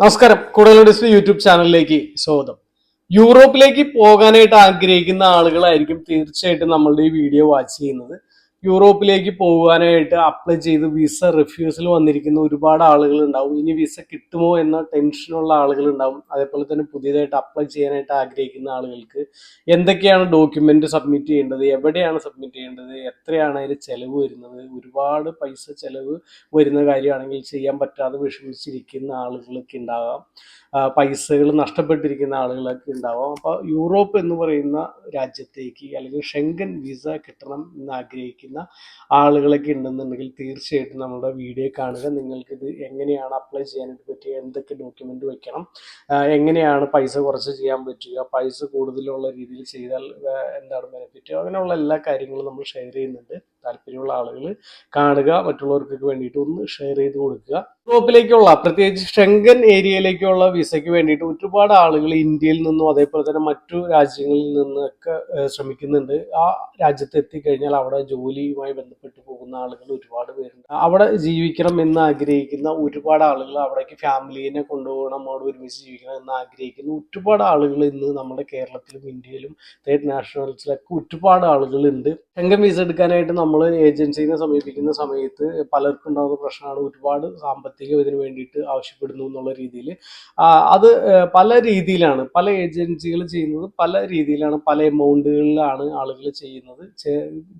നമസ്കാരം. കൂടുതൽ യൂട്യൂബ് ചാനലിലേക്ക് സ്വാഗതം. യൂറോപ്പിലേക്ക് പോകാനായിട്ട് ആഗ്രഹിക്കുന്ന ആളുകളായിരിക്കും തീർച്ചയായിട്ടും നമ്മളുടെ ഈ വീഡിയോ വാച്ച് ചെയ്യുന്നത്. യൂറോപ്പിലേക്ക് പോകാനായിട്ട് അപ്ലൈ ചെയ്ത് വിസ റിഫ്യൂസൽ വന്നിരിക്കുന്ന ഒരുപാട് ആളുകൾ ഉണ്ടാവും ഇനി വിസ കിട്ടുമോ എന്ന ടെൻഷനുള്ള ആളുകൾ ഉണ്ടാവും അതേപോലെ തന്നെ പുതിയതായിട്ട് അപ്ലൈ ചെയ്യാനായിട്ട് ആഗ്രഹിക്കുന്ന ആളുകൾക്ക് എന്തൊക്കെയാണ് ഡോക്യുമെന്റ് സബ്മിറ്റ് ചെയ്യേണ്ടത്? എവിടെയാണ് സബ്മിറ്റ് ചെയ്യേണ്ടത്? എത്രയാണ് അതിന് ചെലവ് വരുന്നത്? ഒരുപാട് പൈസ ചെലവ് വരുന്ന കാര്യമാണെങ്കിൽ ചെയ്യാൻ പറ്റാതെ വിഷമിച്ചിരിക്കുന്ന ആളുകളൊക്കെ ഉണ്ടാകാം. പൈസകൾ നഷ്ടപ്പെട്ടിരിക്കുന്ന ആളുകളൊക്കെ ഉണ്ടാവാം. അപ്പോൾ യൂറോപ്പ് എന്ന് പറയുന്ന രാജ്യത്തേക്ക് അല്ലെങ്കിൽ ഷെങ്കൻ വിസ കിട്ടണം എന്ന് ആഗ്രഹിക്കുന്ന ആളുകളൊക്കെ ഉണ്ടെന്നുണ്ടെങ്കിൽ തീർച്ചയായിട്ടും നമ്മുടെ വീഡിയോ കാണുക. നിങ്ങൾക്കിത് എങ്ങനെയാണ് അപ്ലൈ ചെയ്യാനായിട്ട് പറ്റുക എന്തൊക്കെ ഡോക്യുമെന്റ് വെക്കണം എങ്ങനെയാണ് പൈസ കുറച്ച് ചെയ്യാൻ പറ്റുക പൈസ കൂടുതലുള്ള രീതിയിൽ ചെയ്താൽ എന്താണ് ബെനിഫിറ്റ് അങ്ങനെയുള്ള എല്ലാ കാര്യങ്ങളും നമ്മൾ ഷെയർ ചെയ്യുന്നുണ്ട്. താല്പര്യമുള്ള ആളുകൾ കാണുക മറ്റുള്ളവർക്കൊക്കെ വേണ്ടിയിട്ട് ഒന്ന് ഷെയർ ചെയ്ത് കൊടുക്കുക. യൂറോപ്പിലേക്കുള്ള പ്രത്യേകിച്ച് ഷെങ്കൻ ഏരിയയിലേക്കുള്ള വിസയ്ക്ക് വേണ്ടിയിട്ട് ഒരുപാട് ആളുകൾ ഇന്ത്യയിൽ നിന്നും അതേപോലെ തന്നെ മറ്റു രാജ്യങ്ങളിൽ നിന്നൊക്കെ ശ്രമിക്കുന്നുണ്ട്. ആ രാജ്യത്ത് എത്തിക്കഴിഞ്ഞാൽ അവിടെ ജോലിയുമായി ബന്ധപ്പെട്ട് പോകുന്ന ആളുകൾ ഒരുപാട് പേരുണ്ട്. അവിടെ ജീവിക്കണം എന്ന് ആഗ്രഹിക്കുന്ന ഒരുപാട് ആളുകൾ അവിടേക്ക് ഫാമിലിനെ കൊണ്ടുപോകണം അവിടെ ഒരുമിച്ച് ജീവിക്കണം എന്ന് ആഗ്രഹിക്കുന്ന ഒരുപാട് ആളുകൾ ഇന്ന് നമ്മുടെ കേരളത്തിലും ഇന്ത്യയിലും തേർഡ് നാഷണൽസിലൊക്കെ ഒരുപാട് ആളുകളുണ്ട് ഷെങ്കൻ വിസ എടുക്കാനായിട്ട് നമ്മൾ ഏജൻസിനെ സമീപിക്കുന്ന സമയത്ത് പലർക്കും ഉണ്ടാകുന്ന പ്രശ്നമാണ് ഒരുപാട് സാമ്പത്തികം ഇതിന് വേണ്ടിയിട്ട് ആവശ്യപ്പെടുന്നു എന്നുള്ള രീതിയിൽ അത് പല രീതിയിലാണ് പല ഏജൻസികൾ ചെയ്യുന്നത് പല രീതിയിലാണ് പല എമൗണ്ടുകളിലാണ് ആളുകൾ ചെയ്യുന്നത്.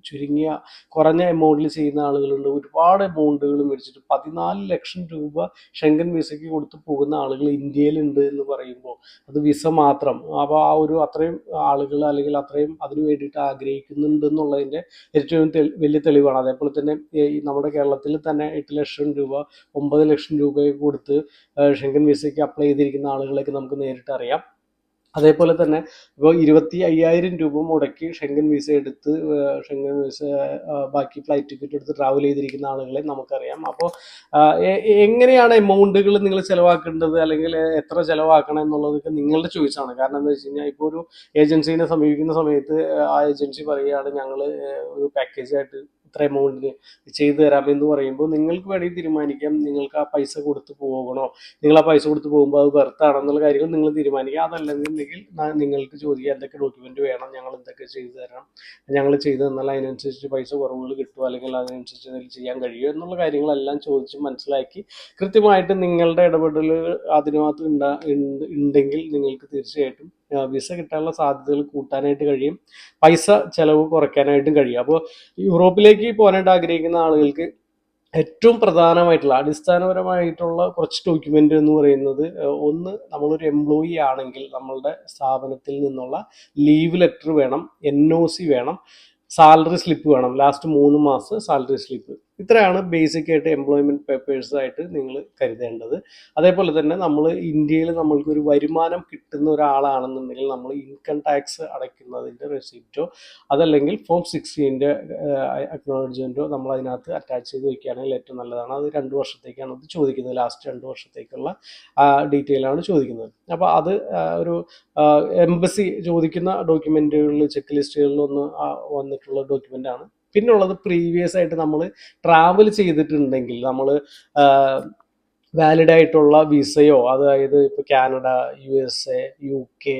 ചുരുങ്ങിയ കുറഞ്ഞ എമൗണ്ടിൽ ചെയ്യുന്ന ആളുകളുണ്ട്. ഒരുപാട് എമൗണ്ടുകൾ മേടിച്ചിട്ട് പതിനാല് ലക്ഷം രൂപ ഷെങ്കൻ വിസയ്ക്ക് കൊടുത്തു പോകുന്ന ആളുകൾ ഇന്ത്യയിലുണ്ട് എന്ന് പറയുമ്പോൾ അത് വിസ മാത്രം. അപ്പോൾ ആ ഒരു അത്രയും ആളുകൾ അല്ലെങ്കിൽ അത്രയും അതിനു വേണ്ടിയിട്ട് ആഗ്രഹിക്കുന്നുണ്ട് എന്നുള്ളതിന്റെ ഏറ്റവും വലിയ തെളിവാണ്. അതേപോലെ തന്നെ ഈ നമ്മുടെ കേരളത്തിൽ തന്നെ എട്ട് ലക്ഷം രൂപ ഒമ്പത് ലക്ഷം രൂപയൊക്കെ കൊടുത്ത് ഷെങ്കൻ വിസയ്ക്ക് അപ്ലൈ ചെയ്തിരിക്കുന്ന ആളുകളെയൊക്കെ നമുക്ക് നേരിട്ട് അറിയാം അതേപോലെ തന്നെ ഇപ്പോൾ ഇരുപത്തി അയ്യായിരം രൂപ മുടക്കി ഷെങ്കൻ വിസ എടുത്ത് ഷെങ്കൻ വിസ ബാക്കി ഫ്ലൈറ്റ് ടിക്കറ്റ് എടുത്ത് ട്രാവൽ ചെയ്തിരിക്കുന്ന ആളുകളെ നമുക്കറിയാം. അപ്പോൾ എങ്ങനെയാണ് എമൗണ്ടുകൾ നിങ്ങൾ ചിലവാക്കേണ്ടത്? അല്ലെങ്കിൽ എത്ര ചിലവാക്കണം എന്നുള്ളതൊക്കെ നിങ്ങളുടെ ചോയ്സാണ് കാരണം എന്താ വെച്ച് കഴിഞ്ഞാൽ ഇപ്പോൾ ഒരു ഏജൻസീനെ സമീപിക്കുന്ന സമയത്ത് ആ ഏജൻസി പറയുകയാണ് ഞങ്ങൾ ഒരു പാക്കേജായിട്ട് ഇത്ര എമൗണ്ടിന് ചെയ്തു എന്ന് പറയുമ്പോൾ നിങ്ങൾക്ക് വേണമെങ്കിൽ തീരുമാനിക്കാം. നിങ്ങൾക്ക് ആ പൈസ കൊടുത്ത് പോകണോ? നിങ്ങൾ ആ പൈസ കൊടുത്ത് പോകുമ്പോൾ അത് വെറുത്താണെന്നുള്ള കാര്യങ്ങൾ നിങ്ങൾ തീരുമാനിക്കുക. അതല്ലെന്നുണ്ടെങ്കിൽ നിങ്ങൾക്ക് ചോദിക്കുക എന്തൊക്കെ ഡോക്യുമെന്റ് വേണം? ഞങ്ങൾ എന്തൊക്കെ ചെയ്തു തരണം? ഞങ്ങൾ ചെയ്തു തന്നാൽ അതിനനുസരിച്ച് പൈസ കുറവുകൾ കിട്ടുമോ? അല്ലെങ്കിൽ അതിനനുസരിച്ച് എന്തെങ്കിലും ചെയ്യാൻ കഴിയുമോ? എന്നുള്ള കാര്യങ്ങളെല്ലാം ചോദിച്ച് മനസ്സിലാക്കി കൃത്യമായിട്ട് നിങ്ങളുടെ ഇടപെടലുകൾ അതിനകത്ത് ഉണ്ടാ ഉണ്ടെങ്കിൽ നിങ്ങൾക്ക് തീർച്ചയായിട്ടും വിസ കിട്ടാനുള്ള സാധ്യതകൾ കൂട്ടാനായിട്ട് കഴിയും. പൈസ ചെലവ് കുറയ്ക്കാനായിട്ടും കഴിയും. അപ്പോൾ യൂറോപ്പിലേക്ക് പോകാനായിട്ട് ആഗ്രഹിക്കുന്ന ആളുകൾക്ക് ഏറ്റവും പ്രധാനമായിട്ടുള്ള അടിസ്ഥാനപരമായിട്ടുള്ള കുറച്ച് ഡോക്യുമെന്റ് എന്ന് പറയുന്നത് ഒന്ന് നമ്മളൊരു എംപ്ലോയി ആണെങ്കിൽ നമ്മളുടെ സ്ഥാപനത്തിൽ നിന്നുള്ള ലീവ് ലെറ്റർ വേണം എൻ വേണം സാലറി സ്ലിപ്പ് വേണം. ലാസ്റ്റ് മൂന്ന് മാസം സാലറി സ്ലിപ്പ് ഇത്രയാണ് ബേസിക് ആയിട്ട് പേപ്പേഴ്സ് ആയിട്ട് നിങ്ങൾ കരുതേണ്ടത്. അതേപോലെ തന്നെ നമ്മൾ ഇന്ത്യയിൽ നമ്മൾക്ക് ഒരു വരുമാനം കിട്ടുന്ന ഒരാളാണെന്നുണ്ടെങ്കിൽ നമ്മൾ ഇൻകം ടാക്സ് അടയ്ക്കുന്നതിന്റെ റെസിപ്റ്റോ അതല്ലെങ്കിൽ ഫോം സിക്സ്റ്റീന്റെ അക്നോളജ്മെന്റോ നമ്മൾ അതിനകത്ത് അറ്റാച്ച് ചെയ്ത് വയ്ക്കുകയാണെങ്കിൽ ഏറ്റവും നല്ലതാണ്. അത് രണ്ട് വർഷത്തേക്കാണ് അത് ചോദിക്കുന്നത്. ലാസ്റ്റ് രണ്ട് വർഷത്തേക്കുള്ള ഡീറ്റെയിൽ ആണ് ചോദിക്കുന്നത്. അപ്പോൾ അത് ഒരു എംബസി ചോദിക്കുന്ന ഡോക്യുമെന്റുകളിൽ ചെക്ക് ലിസ്റ്റുകളിലൊന്ന് ഒന്ന് വന്നിട്ടുള്ള ഡോക്യുമെന്റ് ആണ്. പിന്നുള്ളത് പ്രീവിയസ് ആയിട്ട് നമ്മൾ ട്രാവൽ ചെയ്തിട്ടുണ്ടെങ്കിൽ നമ്മൾ വാലിഡ് ആയിട്ടുള്ള വിസയോ അതായത് ഇപ്പോൾ Canada U S A U K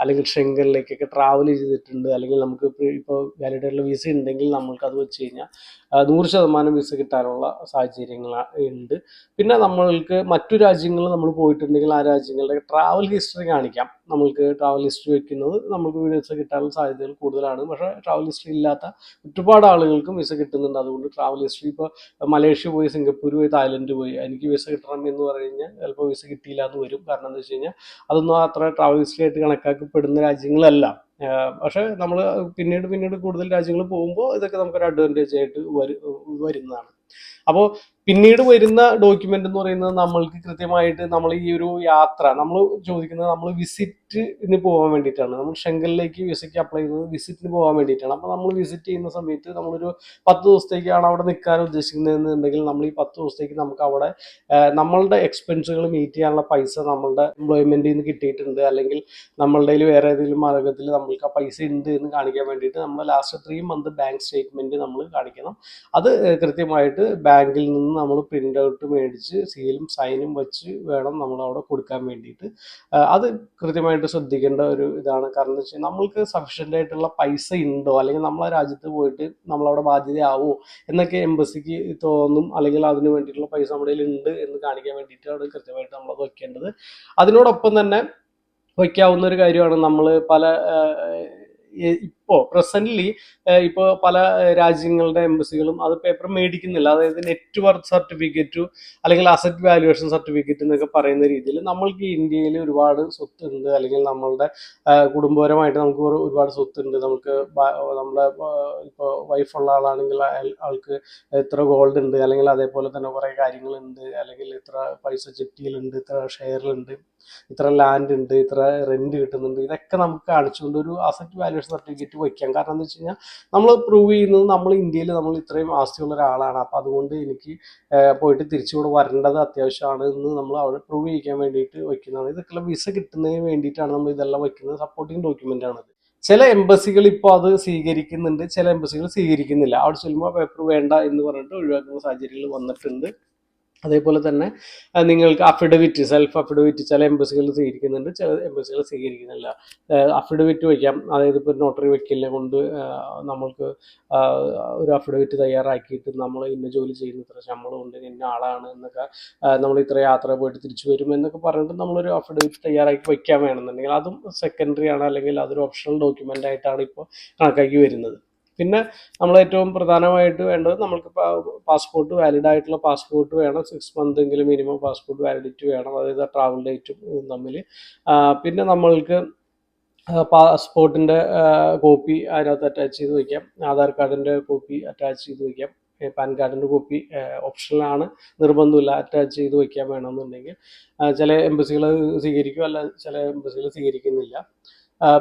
അല്ലെങ്കിൽ ഷെങ്കനിലേക്കൊക്കെ ട്രാവൽ ചെയ്തിട്ടുണ്ട് അല്ലെങ്കിൽ നമുക്ക് ഇപ്പോൾ വാലിഡ് ആയിട്ടുള്ള വിസ ഉണ്ടെങ്കിൽ നമ്മൾക്ക് അത് വെച്ച് കഴിഞ്ഞാൽ നൂറ് ശതമാനം വിസ കിട്ടാനുള്ള സാഹചര്യങ്ങൾ ഉണ്ട്. പിന്നെ നമ്മൾക്ക് മറ്റു രാജ്യങ്ങളിൽ നമ്മൾ പോയിട്ടുണ്ടെങ്കിൽ ആ രാജ്യങ്ങളുടെ ട്രാവൽ ഹിസ്റ്ററി കാണിക്കാം. നമ്മൾക്ക് ട്രാവൽ ഹിസ്റ്ററി വെക്കുന്നത് നമുക്ക് വിസ കിട്ടാനുള്ള സാധ്യതകൾ കൂടുതലാണ്. പക്ഷേ ട്രാവൽ ഹിസ്റ്ററി ഇല്ലാത്ത ഒരുപാട് ആളുകൾക്കും വിസ കിട്ടുന്നുണ്ട്. അതുകൊണ്ട് ട്രാവൽ ഹിസ്റ്ററി ഇപ്പോൾ മലേഷ്യ പോയി സിംഗപ്പൂർ പോയി തായ്ലൻഡ് പോയി. എനിക്ക് വിസ കിട്ടണം എന്ന് പറഞ്ഞു കഴിഞ്ഞാൽ ചിലപ്പോൾ വിസ കിട്ടിയില്ല എന്ന് വരും. കാരണം എന്താ വെച്ച് കഴിഞ്ഞാൽ അതൊന്നും അത്ര ട്രാവൽ ഹിസ്റ്ററി ആയിട്ട് കണക്കാക്കപ്പെടുന്ന രാജ്യങ്ങളല്ല. പക്ഷേ നമ്മൾ പിന്നീട് പിന്നീട് കൂടുതൽ രാജ്യങ്ങൾ പോകുമ്പോൾ ഇതൊക്കെ നമുക്കൊരു അഡ്വാന്റേജ് ആയിട്ട് വരു വരുന്നതാണ്. അപ്പോൾ പിന്നീട് വരുന്ന ഡോക്യുമെന്റ് എന്ന് പറയുന്നത് നമ്മൾക്ക് കൃത്യമായിട്ട് നമ്മൾ ഈ ഒരു യാത്ര നമ്മൾ ചോദിക്കുന്നത് നമ്മൾ വിസിറ്റ് വിസിറ്റിന് പോകാൻ വേണ്ടിയിട്ടാണ്. നമ്മൾ ഷെങ്കലിലേക്ക് വിസയ്ക്ക് അപ്ലൈ ചെയ്യുന്നത് വിസിറ്റിന് പോകാൻ വേണ്ടിയിട്ടാണ്. അപ്പോൾ നമ്മൾ വിസിറ്റ് ചെയ്യുന്ന സമയത്ത് നമ്മളൊരു പത്ത് ദിവസത്തേക്കാണ് അവിടെ നിൽക്കാൻ ഉദ്ദേശിക്കുന്നതെന്നുണ്ടെങ്കിൽ നമ്മൾ ഈ പത്ത് ദിവസത്തേക്ക് നമുക്ക് അവിടെ നമ്മളുടെ എക്സ്പെൻസുകൾ മീറ്റ് ചെയ്യാനുള്ള പൈസ നമ്മളുടെ എംപ്ലോയ്മെന്റിൽ നിന്ന് കിട്ടിയിട്ടുണ്ട്. അല്ലെങ്കിൽ നമ്മളുടെ വേറെ ഏതെങ്കിലും മാർഗത്തിൽ നമ്മൾക്ക് ആ പൈസ ഉണ്ട് എന്ന് കാണിക്കാൻ വേണ്ടിയിട്ട് നമ്മൾ last three month bank statement നമ്മൾ കാണിക്കണം. അത് കൃത്യമായിട്ട് ബാങ്കിൽ നിന്ന് നിന്ന് നമ്മൾ പ്രിന്റ് ഔട്ട് മേടിച്ച് സീലും സൈനും വെച്ച് വേണം നമ്മൾ അവിടെ കൊടുക്കാൻ വേണ്ടിയിട്ട്. അത് കൃത്യമായിട്ട് ശ്രദ്ധിക്കേണ്ട ഒരു ഇതാണ്. കാരണം എന്ന് വെച്ചാൽ നമ്മൾക്ക് സഫീഷ്യന്റ് ആയിട്ടുള്ള പൈസ ഉണ്ടോ? അല്ലെങ്കിൽ നമ്മളെ രാജ്യത്ത് പോയിട്ട് നമ്മളവിടെ ബാധ്യതയാവോ? എന്നൊക്കെ എംബസിക്ക് തോന്നും. അല്ലെങ്കിൽ അതിന് വേണ്ടിയിട്ടുള്ള പൈസ നമ്മുടെ ഉണ്ട് എന്ന് കാണിക്കാൻ വേണ്ടിയിട്ടാണ് കൃത്യമായിട്ട് നമ്മളത് വയ്ക്കേണ്ടത് അതിനോടൊപ്പം തന്നെ വയ്ക്കാവുന്ന ഒരു കാര്യമാണ് നമ്മൾ പല ഇപ്പോൾ പ്രസന്റ്ലി ഇപ്പോൾ പല രാജ്യങ്ങളുടെ എംബസികളും അത് പേപ്പർ മേടിക്കുന്നില്ല. അതായത് നെറ്റ് വർത്ത് സർട്ടിഫിക്കറ്റു അല്ലെങ്കിൽ അസറ്റ് വാല്യുവേഷൻ സർട്ടിഫിക്കറ്റ് എന്നൊക്കെ പറയുന്ന രീതിയിൽ നമ്മൾക്ക് ഇന്ത്യയിൽ ഒരുപാട് സ്വത്ത് ഉണ്ട് അല്ലെങ്കിൽ നമ്മളുടെ കുടുംബപരമായിട്ട് നമുക്ക് ഒരു- ഒരുപാട് സ്വത്ത് ഉണ്ട് നമുക്ക് നമ്മുടെ ഇപ്പോൾ വൈഫുള്ള ആളാണെങ്കിൽ ആൾക്ക് എത്ര ഗോൾഡ് ഉണ്ട്. അല്ലെങ്കിൽ അതേപോലെ തന്നെ കുറേ കാര്യങ്ങളുണ്ട്. അല്ലെങ്കിൽ ഇത്ര പൈസ ചിട്ടിയിലുണ്ട് ഇത്ര ഷെയറിലുണ്ട് ഇത്ര ലാൻഡ് ഉണ്ട് ഇത്ര റെന്റ് കിട്ടുന്നുണ്ട്. ഇതൊക്കെ നമുക്ക് കാണിച്ചുകൊണ്ട് ഒരു അസറ്റ് വാല്യുവേഷൻ സർട്ടിഫിക്കറ്റ് വയ്ക്കാം. കാരണം എന്ന് വെച്ച് കഴിഞ്ഞാൽ നമ്മൾ പ്രൂവ് ചെയ്യുന്നത് നമ്മൾ ഇന്ത്യയിൽ നമ്മൾ ഇത്രയും ആസ്തിയുള്ള ഒരാളാണ്. അപ്പം അതുകൊണ്ട് എനിക്ക് പോയിട്ട് തിരിച്ചുകൂടെ വരേണ്ടത് അത്യാവശ്യമാണ് എന്ന് നമ്മൾ അവിടെ പ്രൂവ് ചെയ്യിക്കാൻ വേണ്ടിയിട്ട് വയ്ക്കുന്നതാണ്. ഇതൊക്കെ വിസ കിട്ടുന്നതിന് വേണ്ടിയിട്ടാണ് നമ്മൾ ഇതെല്ലാം വയ്ക്കുന്നത്. സപ്പോർട്ടിങ് ഡോക്യുമെന്റ് ആണത്. ചില എംബസികൾ ഇപ്പോൾ അത് സ്വീകരിക്കുന്നുണ്ട്. ചില എംബസികൾ സ്വീകരിക്കുന്നില്ല. അവിടെ ചെല്ലുമ്പോൾ പേപ്പർ വേണ്ട എന്ന് പറഞ്ഞിട്ട് ഒഴിവാക്കുന്ന സാഹചര്യങ്ങൾ വന്നിട്ടുണ്ട്. അതേപോലെ തന്നെ നിങ്ങൾക്ക് അഫിഡവിറ്റ് സെൽഫ് അഫിഡവിറ്റ് ചില എംബസികൾ സ്വീകരിക്കുന്നുണ്ട് ചില എംബസികൾ സ്വീകരിക്കുന്നില്ല. അഫിഡവിറ്റ് വയ്ക്കാം. അതായത് ഇപ്പോൾ നോട്ടറി വയ്ക്കില്ല കൊണ്ട് നമ്മൾക്ക് ഒരു അഫിഡവിറ്റ് തയ്യാറാക്കിയിട്ട് നമ്മൾ ഇന്ന ജോലി ചെയ്യുന്ന ഇത്ര ശമ്പളം ഉണ്ട് ഇന്ന ആളാണ് എന്നൊക്കെ നമ്മൾ ഇത്ര യാത്ര പോയിട്ട് തിരിച്ചു വരും എന്നൊക്കെ പറഞ്ഞിട്ട് നമ്മളൊരു അഫിഡവിറ്റ് തയ്യാറാക്കി വയ്ക്കാൻ വേണമെന്നുണ്ടെങ്കിൽ അതും സെക്കൻഡറി ആണ് അല്ലെങ്കിൽ അതൊരു ഓപ്ഷണൽ ഡോക്യുമെന്റ് ആയിട്ടാണ് ഇപ്പോൾ കണക്കാക്കി വരുന്നത്. പിന്നെ നമ്മൾ ഏറ്റവും പ്രധാനമായിട്ട് വേണ്ടത് നമ്മൾക്ക് പാസ്പോർട്ട് വാലിഡ് ആയിട്ടുള്ള പാസ്പോർട്ട് വേണം. സിക്സ് മന്ത് എങ്കിലും മിനിമം പാസ്പോർട്ട് വാലിഡിറ്റി വേണം. അതായത് ട്രാവൽ ഡേറ്റും തമ്മിൽ. പിന്നെ നമ്മൾക്ക് പാസ്പോർട്ടിന്റെ കോപ്പി അതിനകത്ത് അറ്റാച്ച് ചെയ്ത് വയ്ക്കാം ആധാർ കാർഡിന്റെ കോപ്പി അറ്റാച്ച് ചെയ്ത് വയ്ക്കാം പാൻ കാർഡിന്റെ കോപ്പി ഓപ്ഷനിലാണ് നിർബന്ധമില്ല. അറ്റാച്ച് ചെയ്ത് വയ്ക്കാൻ വേണമെന്നുണ്ടെങ്കിൽ. ചില എംബസികൾ സ്വീകരിക്കും അല്ല ചില എംബസികൾ സ്വീകരിക്കുന്നില്ല.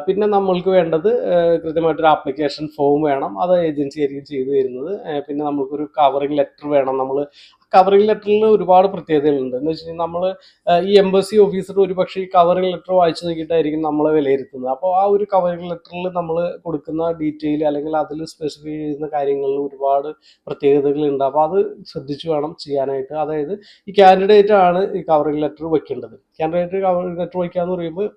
പിന്നെ നമ്മൾക്ക് വേണ്ടത് കൃത്യമായിട്ടൊരു ആപ്ലിക്കേഷൻ ഫോം വേണം. അത് ഏജൻസി ആയിരിക്കും ചെയ്തു തരുന്നത്. പിന്നെ നമ്മൾക്കൊരു കവറിംഗ് ലെറ്റർ വേണം. നമ്മൾ കവറിംഗ് ലെറ്ററിൽ ഒരുപാട് പ്രത്യേകതകളുണ്ട്. എന്ന് വെച്ച് കഴിഞ്ഞാൽ നമ്മൾ ഈ എംബസി ഓഫീസർ ഒരു പക്ഷേ ഈ കവറിംഗ് ലെറ്റർ വായിച്ചു നോക്കിയിട്ടായിരിക്കും നമ്മളെ വിലയിരുത്തുന്നത്. അപ്പോൾ ആ ഒരു കവറിംഗ് ലെറ്ററിൽ നമ്മൾ കൊടുക്കുന്ന ഡീറ്റെയിൽ അല്ലെങ്കിൽ അതിൽ സ്പെസിഫൈ ചെയ്യുന്ന കാര്യങ്ങളിൽ ഒരുപാട് പ്രത്യേകതകളുണ്ട്. അപ്പോൾ അത് ശ്രദ്ധിച്ചു വേണം ചെയ്യാനായിട്ട്. അതായത് ഈ കാൻഡിഡേറ്റ് ആണ് ഈ കവറിംഗ് ലെറ്റർ വെക്കേണ്ടത്. കാൻഡിഡേറ്റ് ലെറ്റർ വയ്ക്കുക എന്ന് പറയുമ്പോൾ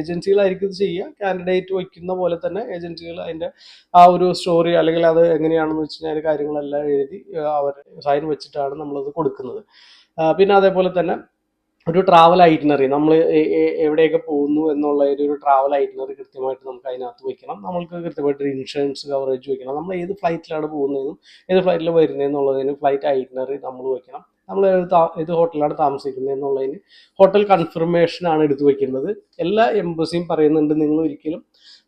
ഏജൻസികളായിരിക്കും ഇത് ചെയ്യുക. കാൻഡിഡേറ്റ് വയ്ക്കുന്ന പോലെ തന്നെ ഏജൻസികൾ അതിന്റെ ആ ഒരു സ്റ്റോറി അല്ലെങ്കിൽ അത് എങ്ങനെയാണെന്ന് വെച്ച് കഴിഞ്ഞാൽ കാര്യങ്ങളെല്ലാം എഴുതി അവർ സൈൻ വെച്ചിട്ടാണ് നമ്മളത് കൊടുക്കുന്നത്. പിന്നെ അതേപോലെ തന്നെ ഒരു ട്രാവൽ ഐറ്റിനറി നമ്മൾ എവിടെയൊക്കെ പോകുന്നു എന്നുള്ള ഒരു ട്രാവൽ ഐറ്റിനറി കൃത്യമായിട്ട് നമുക്ക് അതിനകത്ത് വയ്ക്കണം. നമ്മൾക്ക് കൃത്യമായിട്ട് ഒരു ഇൻഷുറൻസ് കവറേജ് വയ്ക്കണം. നമ്മൾ ഏത് ഫ്ലൈറ്റിലാണ് പോകുന്നതെന്നും ഏത് ഫ്ലൈറ്റിൽ വരുന്നതെന്നുള്ളതിന് ഫ്ലൈറ്റ് ഐറ്റിനറി നമ്മൾ വെക്കണം നമ്മൾ ഏത് ഹോട്ടലാണ് താമസിക്കുന്നത് എന്നുള്ളതിന് ഹോട്ടൽ കൺഫർമേഷൻ ആണ് എടുത്ത് വെക്കുന്നത്. എല്ലാ എംബസിയും പറയുന്നുണ്ട് നിങ്ങൾ ഒരിക്കലും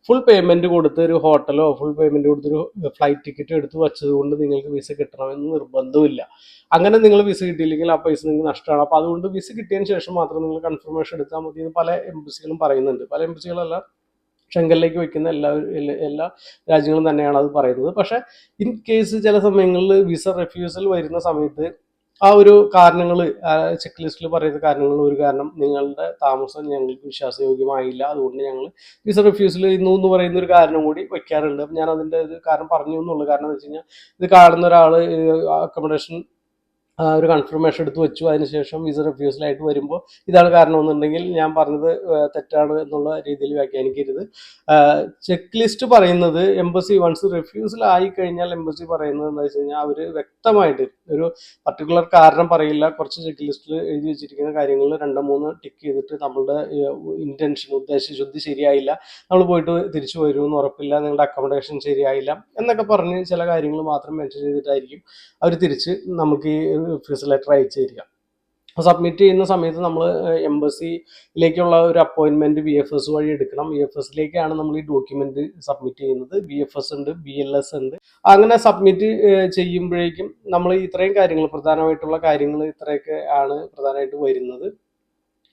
ഫുൾ പേയ്മെന്റ് കൊടുത്ത് ഒരു ഹോട്ടലോ ഫുൾ പേയ്മെന്റ് കൊടുത്തൊരു ഫ്ലൈറ്റ് ടിക്കറ്റ് എടുത്ത് വെച്ചത് കൊണ്ട് നിങ്ങൾക്ക് വിസ കിട്ടണമെന്ന് നിർബന്ധമില്ല അങ്ങനെ നിങ്ങൾ വിസ കിട്ടിയില്ലെങ്കിൽ ആ പൈസ നിങ്ങൾക്ക് നഷ്ടമാണ്. അപ്പോൾ അതുകൊണ്ട് വിസ കിട്ടിയതിന് ശേഷം മാത്രം നിങ്ങൾ കൺഫർമേഷൻ എടുത്താൽ മതി എന്ന് പല എംബസികളും പറയുന്നുണ്ട്. പല എംബസികളല്ല ഷെങ്കലിലേക്ക് വയ്ക്കുന്ന എല്ലാ- എല്ലാ രാജ്യങ്ങളും തന്നെയാണ് അത് പറയുന്നത്. പക്ഷേ ഇൻ കേസ് ചില സമയങ്ങളിൽ വിസ റെഫ്യൂസൽ വരുന്ന സമയത്ത് ആ ഒരു കാരണങ്ങൾ ചെക്ക് ലിസ്റ്റിൽ പറയുന്ന കാരണങ്ങൾ ഒരു കാരണം നിങ്ങളുടെ താമസം ഞങ്ങൾക്ക് വിശ്വാസയോഗ്യമായില്ല. അതുകൊണ്ട് ഞങ്ങൾ വിസ റിഫ്യൂസൽ ഇന്നു എന്ന് പറയുന്ന ഒരു കാരണം കൂടി വെക്കാറുണ്ട്. ഞാൻ അതിന്റെ കാരണം പറഞ്ഞു എന്നുള്ളൂ. കാരണം എന്ന് വെച്ച് കഴിഞ്ഞാൽ ഇത് കാണുന്ന ഒരാൾ അക്കോമഡേഷൻ ഒരു കൺഫർമേഷൻ എടുത്ത് വെച്ചു. അതിനുശേഷം വിസ റിഫ്യൂസലായിട്ട് വരുമ്പോൾ ഇതാണ് കാരണമെന്നുണ്ടെങ്കിൽ ഞാൻ പറഞ്ഞത് തെറ്റാണ് എന്നുള്ള രീതിയിൽ വ്യാഖ്യാനിക്കരുത്. ചെക്ക് ലിസ്റ്റ് പറയുന്നത് എംബസി വൺസ് റിഫ്യൂസൽ ആയി കഴിഞ്ഞാൽ എംബസി പറയുന്നത് എന്താ വെച്ച് കഴിഞ്ഞാൽ അവർ വ്യക്തമായിട്ട് ഒരു പർട്ടിക്കുലർ കാരണം പറയില്ല. കുറച്ച് ചെക്ക് ലിസ്റ്റിൽ എഴുതി വെച്ചിരിക്കുന്ന കാര്യങ്ങളിൽ രണ്ടോ മൂന്ന് ടിക്ക് ചെയ്തിട്ട് നമ്മളുടെ ഇന്റൻഷൻ ഉദ്ദേശശുദ്ധി ശരിയായില്ല. നമ്മൾ പോയിട്ട് തിരിച്ചു വരുമെന്ന് ഉറപ്പില്ല. നിങ്ങളുടെ അക്കോമഡേഷൻ ശരിയായില്ല. എന്നൊക്കെ പറഞ്ഞ് ചില കാര്യങ്ങൾ മാത്രം മെൻഷൻ ചെയ്തിട്ടായിരിക്കും അവർ തിരിച്ച് നമുക്ക് ഈ റിഫ്യൂസൽ ലെറ്റർ അയച്ചു തരിക. സബ്മിറ്റ് ചെയ്യുന്ന സമയത്ത് നമ്മൾ എംബസിയിലേക്കുള്ള ഒരു അപ്പോയിൻമെന്റ് വി എഫ് എസ് വഴി എടുക്കണം. വി എഫ് എസിലേക്കാണ് നമ്മൾ ഈ ഡോക്യുമെന്റ് സബ്മിറ്റ് ചെയ്യുന്നത്. വി എഫ് എസ് ഉണ്ട് ബി എൽ എസ് ഉണ്ട്. അങ്ങനെ സബ്മിറ്റ് ചെയ്യുമ്പോഴേക്കും നമ്മൾ ഇത്രയും കാര്യങ്ങൾ പ്രധാനമായിട്ടുള്ള കാര്യങ്ങൾ ഇത്രയൊക്കെ ആണ് പ്രധാനമായിട്ട് വരുന്നത്.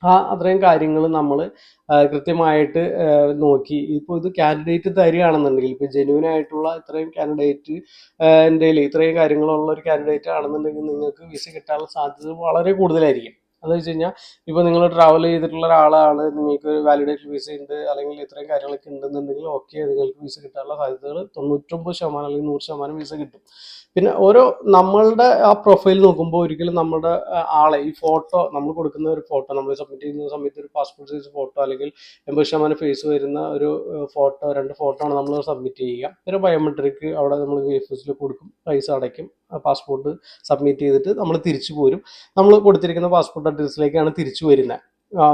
ആ അത്രയും കാര്യങ്ങൾ നമ്മൾ കൃത്യമായിട്ട് നോക്കി. ഇപ്പോൾ ഇത് കാൻഡിഡേറ്റ് തരികയാണെന്നുണ്ടെങ്കിൽ ഇപ്പോൾ ജെന്യൂൻ ആയിട്ടുള്ള ഇത്രയും കാൻഡിഡേറ്റ് എന്റെ ഇത്രയും കാര്യങ്ങളുള്ള ഒരു കാൻഡിഡേറ്റ് ആണെന്നുണ്ടെങ്കിൽ നിങ്ങൾക്ക് വിസ കിട്ടാനുള്ള സാധ്യത വളരെ കൂടുതലായിരിക്കും. അത് വെച്ച് കഴിഞ്ഞാൽ ഇപ്പോൾ നിങ്ങൾ ട്രാവൽ ചെയ്തിട്ടുള്ള ഒരാളാണ് നിങ്ങൾക്ക് ഒരു വാലിഡേഷൻ വിസ ഉണ്ട് അല്ലെങ്കിൽ ഇത്രയും കാര്യങ്ങളൊക്കെ ഉണ്ടെന്നുണ്ടെങ്കിൽ ഓക്കെ നിങ്ങൾക്ക് വിസ കിട്ടാനുള്ള സാധ്യതകൾ തൊണ്ണൂറ്റൊമ്പത് ശതമാനം അല്ലെങ്കിൽ നൂറ് ശതമാനം വിസ കിട്ടും. പിന്നെ ഓരോ നമ്മളുടെ ആ പ്രൊഫൈൽ നോക്കുമ്പോൾ ഒരിക്കലും നമ്മുടെ ആളെ ഈ ഫോട്ടോ നമ്മൾ കൊടുക്കുന്ന ഒരു ഫോട്ടോ നമ്മൾ സബ്മിറ്റ് ചെയ്യുന്ന സമയത്ത് ഒരു പാസ്പോർട്ട് സൈസ് ഫോട്ടോ അല്ലെങ്കിൽ എൺപത് ശതമാനം ഫേസ് വരുന്ന ഒരു ഫോട്ടോ രണ്ട് ഫോട്ടോ ആണ് നമ്മൾ സബ്മിറ്റ് ചെയ്യുക. ഒരു ബയോമെട്രിക് അവിടെ നമ്മൾ വി എഫ് എസിൽ കൊടുക്കും പൈസ അടയ്ക്കും പാസ്പോർട്ട് സബ്മിറ്റ് ചെയ്തിട്ട് നമ്മൾ തിരിച്ചു പോരും. നമ്മൾ കൊടുത്തിരിക്കുന്ന പാസ്പോർട്ട് അഡ്രസ്സിലേക്കാണ് തിരിച്ചു വരുന്നത്.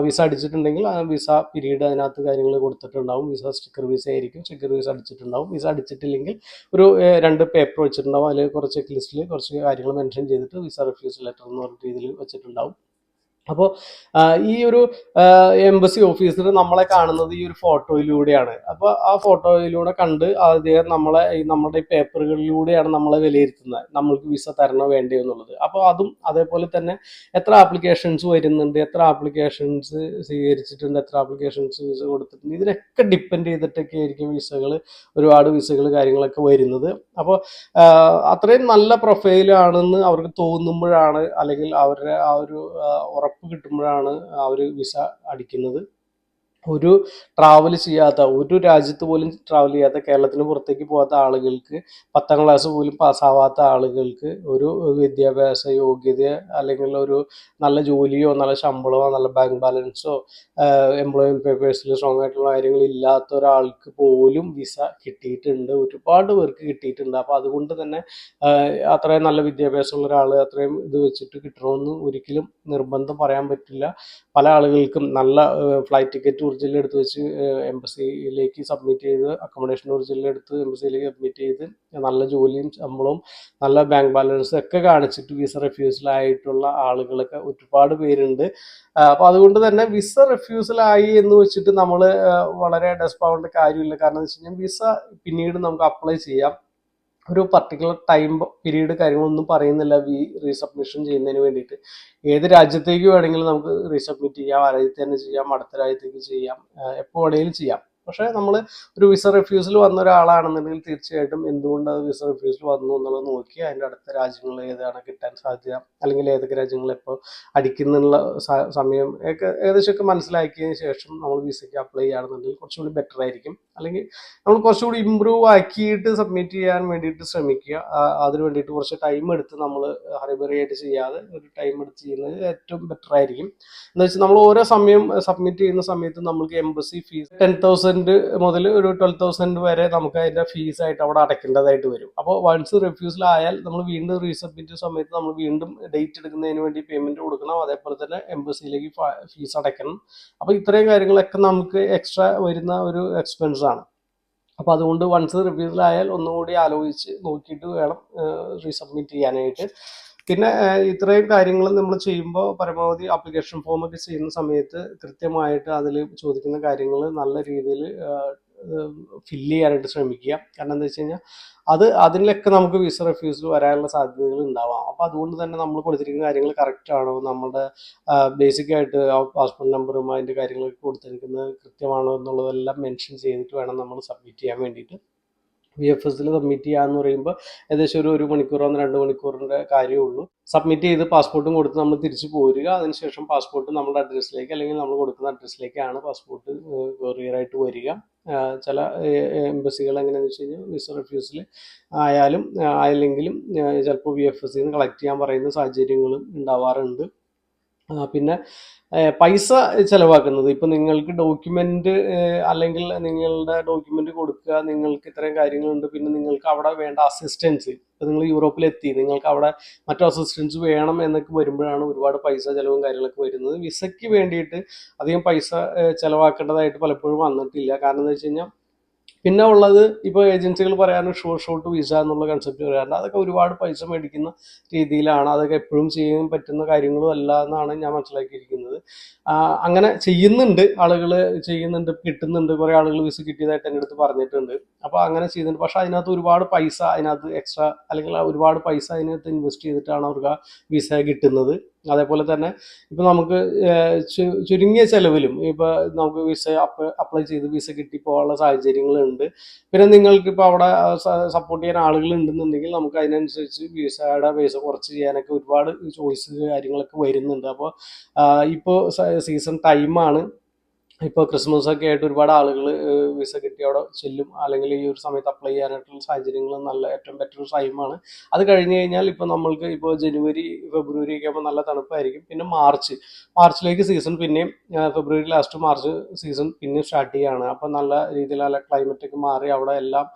വിസ അടിച്ചിട്ടുണ്ടെങ്കിൽ ആ വിസ പിരീഡ് അതിനകത്ത് കാര്യങ്ങൾ കൊടുത്തിട്ടുണ്ടാവും. വിസ സ്റ്റിക്കർ വിസ ആയിരിക്കും. സ്റ്റിക്കർ വിസ അടിച്ചിട്ടുണ്ടാവും. വിസ അടിച്ചിട്ടില്ലെങ്കിൽ ഒരു രണ്ട് പേപ്പർ വെച്ചിട്ടുണ്ടാവും. അതിൽ കുറച്ച് ചെക്ക് ലിസ്റ്റിൽ കുറച്ച് കാര്യങ്ങൾ മെൻഷൻ ചെയ്തിട്ട് വിസ റിഫ്യൂസ് ലെറ്റർ എന്ന് പറഞ്ഞ രീതിയിൽ വെച്ചിട്ടുണ്ടാവും. അപ്പോൾ ഈ ഒരു എംബസി ഓഫീസർ നമ്മളെ കാണുന്നത് ഈ ഒരു ഫോട്ടോയിലൂടെയാണ് അപ്പോൾ ആ ഫോട്ടോയിലൂടെ കണ്ട് അദ്ദേഹം നമ്മളെ നമ്മുടെ ഈ പേപ്പറുകളിലൂടെയാണ് നമ്മളെ വിലയിരുത്തുന്നത്. നമ്മൾക്ക് വിസ തരണോ വേണ്ടയോ എന്നുള്ളത്. അപ്പോൾ അതും അതേപോലെ തന്നെ എത്ര ആപ്ലിക്കേഷൻസ് വരുന്നുണ്ട് എത്ര ആപ്ലിക്കേഷൻസ് സ്വീകരിച്ചിട്ടുണ്ട് എത്ര ആപ്ലിക്കേഷൻസ് വിസ കൊടുത്തിട്ടുണ്ട്. ഇതിനൊക്കെ ഡിപ്പെൻഡ് ചെയ്തിട്ടൊക്കെ ആയിരിക്കും വിസകൾ ഒരുപാട് വിസകൾ കാര്യങ്ങളൊക്കെ വരുന്നത്. അപ്പോൾ അത്രയും നല്ല പ്രൊഫൈലാണെന്ന് അവർക്ക് തോന്നുമ്പോഴാണ് അല്ലെങ്കിൽ അവരുടെ ആ ഒരു ഉറപ്പ് കിട്ടുമ്പോഴാണ് അവർ വിസ അടിക്കുന്നത്. ഒരു ട്രാവൽ ചെയ്യാത്ത ഒരു രാജ്യത്ത് പോലും ട്രാവൽ ചെയ്യാത്ത കേരളത്തിന് പുറത്തേക്ക് പോകാത്ത ആളുകൾക്ക് പത്താം ക്ലാസ് പോലും പാസ്സാവാത്ത ആളുകൾക്ക് ഒരു വിദ്യാഭ്യാസ യോഗ്യത അല്ലെങ്കിൽ ഒരു നല്ല ജോലിയോ നല്ല ശമ്പളമോ നല്ല ബാങ്ക് ബാലൻസോ എംപ്ലോയ്മെന്റ് പേപ്പേഴ്സിൽ സ്ട്രോങ് ആയിട്ടുള്ള കാര്യങ്ങൾ ഇല്ലാത്ത ഒരാൾക്ക് പോലും വിസ കിട്ടിയിട്ടുണ്ട്. ഒരുപാട് പേർക്ക് കിട്ടിയിട്ടുണ്ട്. അപ്പോൾ അതുകൊണ്ട് തന്നെ അത്രയും നല്ല വിദ്യാഭ്യാസമുള്ള ഒരാൾ അത്രയും ഇത് വെച്ചിട്ട് കിട്ടണമെന്ന് ഒരിക്കലും നിർബന്ധം പറയാൻ പറ്റില്ല. പല ആളുകൾക്കും നല്ല ഫ്ലൈറ്റ് ടിക്കറ്റ് ഒറിജിനൽ എടുത്ത് വെച്ച് എംബസിയിലേക്ക് സബ്മിറ്റ് ചെയ്ത് അക്കോമഡേഷൻ ഒറിജിനൽ എടുത്ത് എംബസിയിലേക്ക് സബ്മിറ്റ് ചെയ്ത് നല്ല ജോലിയും ശമ്പളവും നല്ല ബാങ്ക് ബാലൻസും ഒക്കെ കാണിച്ചിട്ട് വിസ റെഫ്യൂസലായിട്ടുള്ള ആളുകളൊക്കെ ഒരുപാട് പേരുണ്ട്. അപ്പോൾ അതുകൊണ്ട് തന്നെ വിസ റെഫ്യൂസലായി എന്ന് വെച്ചിട്ട് നമ്മൾ വളരെ ഡെസ്പാവേണ്ട കാര്യമില്ല. കാരണം എന്ന് വെച്ച് കഴിഞ്ഞാൽ വിസ പിന്നീട് നമുക്ക് അപ്ലൈ ചെയ്യാം. ഒരു പർട്ടിക്കുലർ ടൈം പീരീഡ് കാര്യങ്ങളൊന്നും പറയുന്നില്ല വി റീസബ്മിഷൻ ചെയ്യുന്നതിന് വേണ്ടിയിട്ട്. ഏത് രാജ്യത്തേക്ക് വേണമെങ്കിലും നമുക്ക് റീസബ്മിറ്റ് ചെയ്യാം ആ രാജ്യത്ത് തന്നെ ചെയ്യാം അടുത്ത രാജ്യത്തേക്ക് ചെയ്യാം എപ്പോൾ വേണമെങ്കിലും ചെയ്യാം. പക്ഷേ നമ്മൾ ഒരു വിസ റിഫ്യൂസൽ വന്ന ഒരാളാണെന്നുണ്ടെങ്കിൽ തീർച്ചയായിട്ടും എന്തുകൊണ്ട് അത് വിസ റിഫ്യൂസൽ വന്നു എന്നുള്ളത് നോക്കി അതിന്റെ അടുത്ത രാജ്യങ്ങൾ ഏതാണ് കിട്ടാൻ സാധ്യത അല്ലെങ്കിൽ ഏതൊക്കെ രാജ്യങ്ങൾ എപ്പോൾ അടിക്കുന്നുള്ള സമയം ഒക്കെ ഏകദേശമൊക്കെ മനസ്സിലാക്കിയതിന് ശേഷം നമ്മൾ വിസയ്ക്ക് അപ്ലൈ ചെയ്യുകയാണെന്നുണ്ടെങ്കിൽ കുറച്ചുകൂടി ബെറ്റർ ആയിരിക്കും. അല്ലെങ്കിൽ നമ്മൾ കുറച്ചുകൂടി ഇമ്പ്രൂവ് ആക്കിയിട്ട് സബ്മിറ്റ് ചെയ്യാൻ വേണ്ടിയിട്ട് ശ്രമിക്കുക. അതിന് വേണ്ടിയിട്ട് കുറച്ച് ടൈം എടുത്ത് നമ്മൾ ഹറിബറി ആയിട്ട് ചെയ്യാതെ ഒരു ടൈം എടുത്ത് ചെയ്യുന്നത് ഏറ്റവും ബെറ്റർ ആയിരിക്കും. എന്ന് വെച്ചാൽ നമ്മൾ ഓരോ സമയം സബ്മിറ്റ് ചെയ്യുന്ന സമയത്ത് നമ്മൾക്ക് എംബസി ഫീസ് ടെൻ തൗസൻഡ് മുതൽ ഒരു ട്വൽവ് തൗസൻഡ് വരെ നമുക്ക് അതിന്റെ ഫീസ് ആയിട്ട് അവിടെ അടയ്ക്കേണ്ടതായിട്ട് വരും. അപ്പോൾ വൺസ് റിഫ്യൂസൽ ആയാൽ നമ്മൾ വീണ്ടും റീസബ്മിറ്റ് സമയത്ത് നമ്മൾ വീണ്ടും ഡേറ്റ് എടുക്കുന്നതിന് വേണ്ടി പേയ്മെന്റ് കൊടുക്കണം. അതേപോലെ തന്നെ എംബസിയിലേക്ക് ഫീസ് അടയ്ക്കണം. അപ്പോൾ ഇത്രയും കാര്യങ്ങളൊക്കെ നമുക്ക് എക്സ്ട്രാ വരുന്ന ഒരു എക്സ്പെൻസ് ആണ്. അപ്പോൾ അതുകൊണ്ട് വൺസ് റിഫ്യൂസൽ ആയാൽ ഒന്നുകൂടി ആലോചിച്ച് നോക്കിയിട്ട് വേണം റീസബ്മിറ്റ് ചെയ്യാനായിട്ട്. പിന്നെ ഇത്രയും കാര്യങ്ങൾ നമ്മൾ ചെയ്യുമ്പോൾ പരമാവധി ആപ്ലിക്കേഷൻ ഫോം ഒക്കെ ചെയ്യുന്ന സമയത്ത് കൃത്യമായിട്ട് അതിൽ ചോദിക്കുന്ന കാര്യങ്ങൾ നല്ല രീതിയിൽ ഫില്ല് ചെയ്യാനായിട്ട് ശ്രമിക്കുക. കാരണം എന്താ വെച്ച് കഴിഞ്ഞാൽ അത് അതിലൊക്കെ നമുക്ക് വിസ റെഫ്യൂസ് വരാനുള്ള സാധ്യതകൾ ഉണ്ടാവാം. അപ്പോൾ അതുകൊണ്ട് തന്നെ നമ്മൾ കൊടുത്തിരിക്കുന്ന കാര്യങ്ങൾ കറക്റ്റ് ആണോ നമ്മുടെ ബേസിക് ആയിട്ട് ആ പാസ്പോർട്ട് നമ്പറും അതിന്റെ കാര്യങ്ങളൊക്കെ കൊടുത്തിരിക്കുന്നത് കൃത്യമാണോ എന്നുള്ളതെല്ലാം മെൻഷൻ ചെയ്തിട്ട് വേണം നമ്മൾ സബ്മിറ്റ് ചെയ്യാൻ വേണ്ടിയിട്ട്. വി എഫ് എസിൽ സബ്മിറ്റ് ചെയ്യാന്ന് പറയുമ്പോൾ ഏകദേശം ഒരു ഒരു മണിക്കൂറോ രണ്ട് മണിക്കൂറിന്റെ കാര്യമുള്ളൂ സബ്മിറ്റ് ചെയ്ത് പാസ്പോർട്ടും കൊടുത്ത് നമ്മൾ തിരിച്ചു പോരുക. അതിനുശേഷം പാസ്പോർട്ട് നമ്മുടെ അഡ്രസ്സിലേക്ക് അല്ലെങ്കിൽ നമ്മൾ കൊടുക്കുന്ന അഡ്രസ്സിലേക്കാണ് പാസ്പോർട്ട് കൊറിയറായിട്ട് വരിക. ചില എംബസികൾ എങ്ങനെയാണെന്ന് വെച്ച് കഴിഞ്ഞാൽ വിസ റിഫ്യൂസിൽ ആയാലും ആയില്ലെങ്കിലും ചിലപ്പോൾ വി എഫ് എസ് കളക്ട് ചെയ്യാൻ പറയുന്ന സാഹചര്യങ്ങളും ഉണ്ടാവാറുണ്ട്. പിന്നെ പൈസ ചിലവാക്കുന്നത്. ഇപ്പം നിങ്ങൾക്ക് ഡോക്യുമെന്റ് അല്ലെങ്കിൽ നിങ്ങളുടെ ഡോക്യുമെന്റ് കൊടുക്കുക നിങ്ങൾക്ക് ഇത്രയും കാര്യങ്ങളുണ്ട്. പിന്നെ നിങ്ങൾക്ക് അവിടെ വേണ്ട അസിസ്റ്റൻസ് ഇപ്പം നിങ്ങൾ യൂറോപ്പിലെത്തി. നിങ്ങൾക്ക് അവിടെ മറ്റു അസിസ്റ്റൻസ് വേണം എന്നൊക്കെ വരുമ്പോഴാണ് ഒരുപാട് പൈസ ചിലവും കാര്യങ്ങളൊക്കെ വരുന്നത്. വിസയ്ക്ക് വേണ്ടിയിട്ട് അധികം പൈസ ചിലവാക്കേണ്ടതായിട്ട് പലപ്പോഴും വന്നിട്ടില്ല. കാരണം എന്താ വെച്ച് കഴിഞ്ഞാൽ പിന്നെ ഉള്ളത് ഇപ്പോൾ ഏജൻസികൾ പറയാനും ഷോർ ഷോട്ട് വിസ എന്നുള്ള കൺസെപ്റ്റ് പറയാറുണ്ട്. അതൊക്കെ ഒരുപാട് പൈസ മേടിക്കുന്ന രീതിയിലാണ്. അതൊക്കെ എപ്പോഴും ചെയ്യാൻ പറ്റുന്ന കാര്യങ്ങളും അല്ല എന്നാണ് ഞാൻ മനസ്സിലാക്കിയിരിക്കുന്നത്. അങ്ങനെ ചെയ്യുന്നുണ്ട്. ആളുകൾ ചെയ്യുന്നുണ്ട് കിട്ടുന്നുണ്ട്. കുറേ ആളുകൾ വിസ കിട്ടിയതായിട്ട് എന്റെ അടുത്ത് പറഞ്ഞിട്ടുണ്ട്. അപ്പോൾ അങ്ങനെ ചെയ്യുന്നുണ്ട്. പക്ഷേ അതിനകത്ത് ഒരുപാട് പൈസ അതിനകത്ത് എക്സ്ട്രാ അല്ലെങ്കിൽ ഒരുപാട് പൈസ അതിനകത്ത് ഇൻവെസ്റ്റ് ചെയ്തിട്ടാണ് അവർക്ക് ആ വിസ കിട്ടുന്നത്. അതേപോലെ തന്നെ ഇപ്പം നമുക്ക് ചുരുങ്ങിയ ചെലവിലും ഇപ്പോൾ നമുക്ക് വിസ അപ്ലൈ ചെയ്ത് വിസ കിട്ടി പോകാനുള്ള സാഹചര്യങ്ങളുണ്ട്. പിന്നെ നിങ്ങൾക്ക് ഇപ്പോൾ അവിടെ സപ്പോർട്ട് ചെയ്യാൻ ആളുകൾ ഉണ്ടെന്നുണ്ടെങ്കിൽ നമുക്ക് അതിനനുസരിച്ച് വിസയുടെ വിസ കുറച്ച് ചെയ്യാനൊക്കെ ഒരുപാട് ചോയ്സ് കാര്യങ്ങളൊക്കെ വരുന്നുണ്ട്. അപ്പോൾ ഇപ്പോൾ സീസൺ ടൈമാണ് ഇപ്പോൾ ക്രിസ്മസ് ഒക്കെ ആയിട്ട് ഒരുപാട് ആളുകൾ വിസ കിട്ടി അവിടെ ചെല്ലും. അല്ലെങ്കിൽ ഈ ഒരു സമയത്ത് അപ്ലൈ ചെയ്യാനായിട്ടുള്ള സാഹചര്യങ്ങൾ നല്ല ഏറ്റവും ബെറ്റർ ടൈമാണ് അത് കഴിഞ്ഞ് കഴിഞ്ഞാൽ ഇപ്പോൾ നമ്മൾക്ക് ഇപ്പോൾ ജനുവരി ഫെബ്രുവരി ഒക്കെ ആകുമ്പോൾ നല്ല തണുപ്പായിരിക്കും. പിന്നെ മാർച്ച്. മാർച്ചിലേക്ക് സീസൺ പിന്നെയും ഫെബ്രുവരി ലാസ്റ്റ് മാർച്ച് സീസൺ പിന്നെയും സ്റ്റാർട്ട് ചെയ്യുകയാണ് അപ്പോൾ നല്ല രീതിയിൽ നല്ല ക്ലൈമറ്റ് ഒക്കെ മാറി അവിടെ എല്ലാം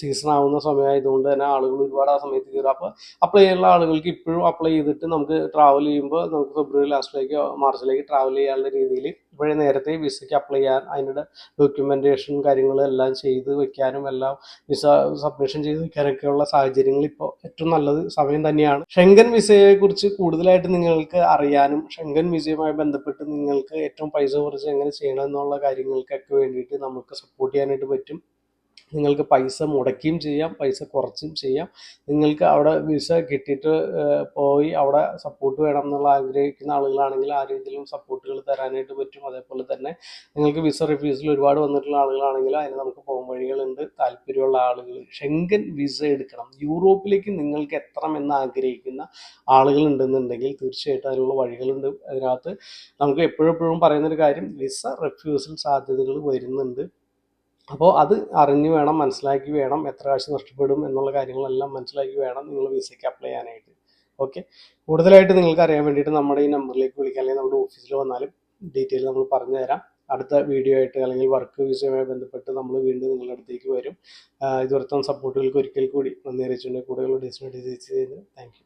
സീസൺ ആവുന്ന സമയമായതുകൊണ്ട് തന്നെ ആളുകൾ ഒരുപാട് ആ സമയത്ത് കയറും. അപ്പോൾ അപ്ലൈ ചെയ്യാനുള്ള ആളുകൾക്ക് ഇപ്പോഴും അപ്ലൈ ചെയ്തിട്ട് നമുക്ക് ട്രാവൽ ചെയ്യുമ്പോൾ നമുക്ക് ഫെബ്രുവരി ലാസ്റ്റിലേക്ക് മാർച്ചിലേക്ക് ട്രാവൽ ചെയ്യാനുള്ള രീതിയിൽ ഇപ്പോഴേ നേരത്തെ വിസയ്ക്ക് അപ്ലൈ ചെയ്യാൻ അതിന്റെ ഡോക്യുമെന്റേഷൻ കാര്യങ്ങളും എല്ലാം ചെയ്ത് വെക്കാനും എല്ലാം വിസ സബ്മിഷൻ ചെയ്ത് വെക്കാനൊക്കെയുള്ള സാഹചര്യങ്ങൾ ഇപ്പോൾ ഏറ്റവും നല്ലത് സമയം തന്നെയാണ്. ഷെങ്കൻ വിസയെക്കുറിച്ച് കൂടുതലായിട്ട് നിങ്ങൾക്ക് അറിയാനും ഷെങ്കൻ വിസയുമായി ബന്ധപ്പെട്ട് നിങ്ങൾക്ക് ഏറ്റവും പൈസ കുറച്ച് എങ്ങനെ ചെയ്യണം എന്നുള്ള കാര്യങ്ങൾക്കൊക്കെ വേണ്ടിയിട്ട് നമുക്ക് സപ്പോർട്ട് ചെയ്യാനായിട്ട് പറ്റും. നിങ്ങൾക്ക് പൈസ മുടക്കിയും ചെയ്യാം പൈസ കുറച്ചും ചെയ്യാം. നിങ്ങൾക്ക് അവിടെ വിസ കിട്ടിയിട്ട് പോയി അവിടെ സപ്പോർട്ട് വേണം എന്നുള്ള ആഗ്രഹിക്കുന്ന ആളുകളാണെങ്കിൽ ആ രീതിയിലും സപ്പോർട്ടുകൾ തരാനായിട്ട് പറ്റും. അതേപോലെ തന്നെ നിങ്ങൾക്ക് വിസ റിഫ്യൂസൽ ഒരുപാട് വന്നിട്ടുള്ള ആളുകളാണെങ്കിൽ അതിന് നമുക്ക് പോകും വഴികളുണ്ട്. താല്പര്യമുള്ള ആളുകൾ ഷെങ്കൻ വിസ എടുക്കണം. യൂറോപ്പിലേക്ക് നിങ്ങൾക്ക് എത്തണമെന്ന് ആഗ്രഹിക്കുന്ന ആളുകൾ ഉണ്ടെന്നുണ്ടെങ്കിൽ തീർച്ചയായിട്ടും അതിനുള്ള വഴികളുണ്ട്. അതിനകത്ത് നമുക്ക് എപ്പോഴും എപ്പോഴും പറയുന്നൊരു കാര്യം വിസ റിഫ്യൂസൽ സാധ്യതകൾ വരുന്നുണ്ട്. അപ്പോൾ അത് അറിഞ്ഞു വേണം മനസ്സിലാക്കി വേണം എത്ര കാശ് നഷ്ടപ്പെടും എന്നുള്ള കാര്യങ്ങളെല്ലാം മനസ്സിലാക്കി വേണം നിങ്ങൾ വിസയ്ക്ക് അപ്ലൈ ചെയ്യാനായിട്ട്. ഓക്കെ കൂടുതലായിട്ട് നിങ്ങൾക്ക് അറിയാൻ വേണ്ടിയിട്ട് നമ്മുടെ ഈ നമ്പറിലേക്ക് വിളിക്കുക അല്ലെങ്കിൽ നമ്മുടെ ഓഫീസിൽ വന്നാലും ഡീറ്റെയിൽ നമ്മൾ പറഞ്ഞു തരാം. അടുത്ത വീഡിയോ ആയിട്ട് അല്ലെങ്കിൽ വർക്ക് വിസയുമായി ബന്ധപ്പെട്ട് നമ്മൾ വീണ്ടും നിങ്ങളുടെ അടുത്തേക്ക് വരും. ഇതുവരത്തെ സപ്പോർട്ടുകൾക്ക് ഒരിക്കൽ കൂടി നന്ദി അറിയിച്ചുകൊണ്ട് കൂടുതലുള്ള ഡിസ്റ്റിസ് ചെയ്ത് താങ്ക് യു